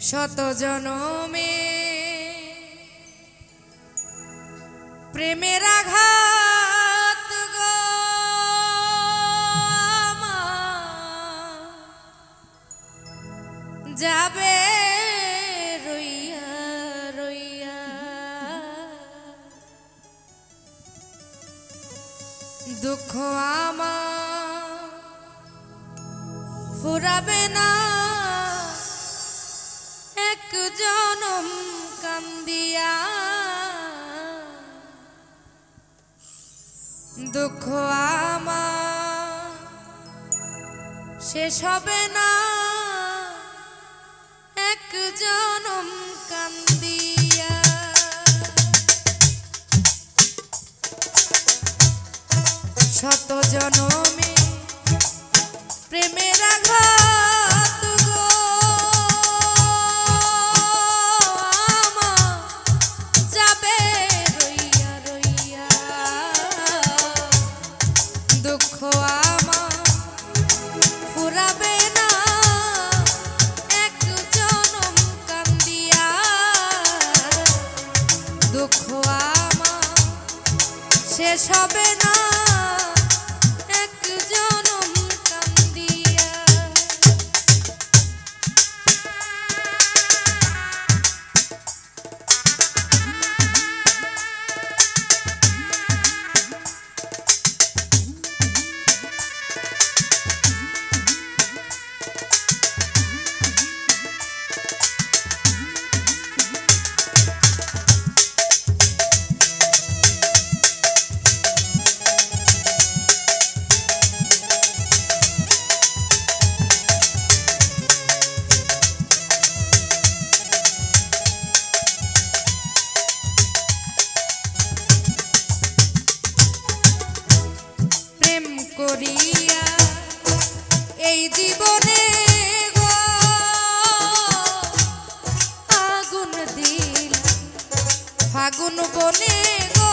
শত জনমে প্রেমের আঘাত যাবে দুঃখ আমার ফুরাবে না। জনম কান্দিয়া। দুঃখ আমার শেষ হবে না। এক জনম কান্দিয়া। শত জনমে প্রেমের আঘাত শেষ না। ফাগুন বনে গো।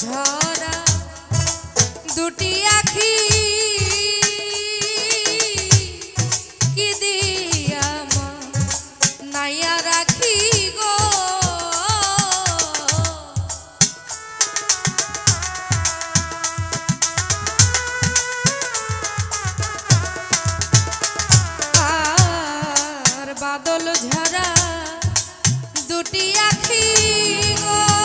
ঝরা দুটি আখি কি দিয়া নাইয়া বাদল ঝরা দুটি আখি গো।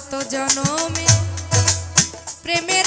শত জনমে? প্রেমের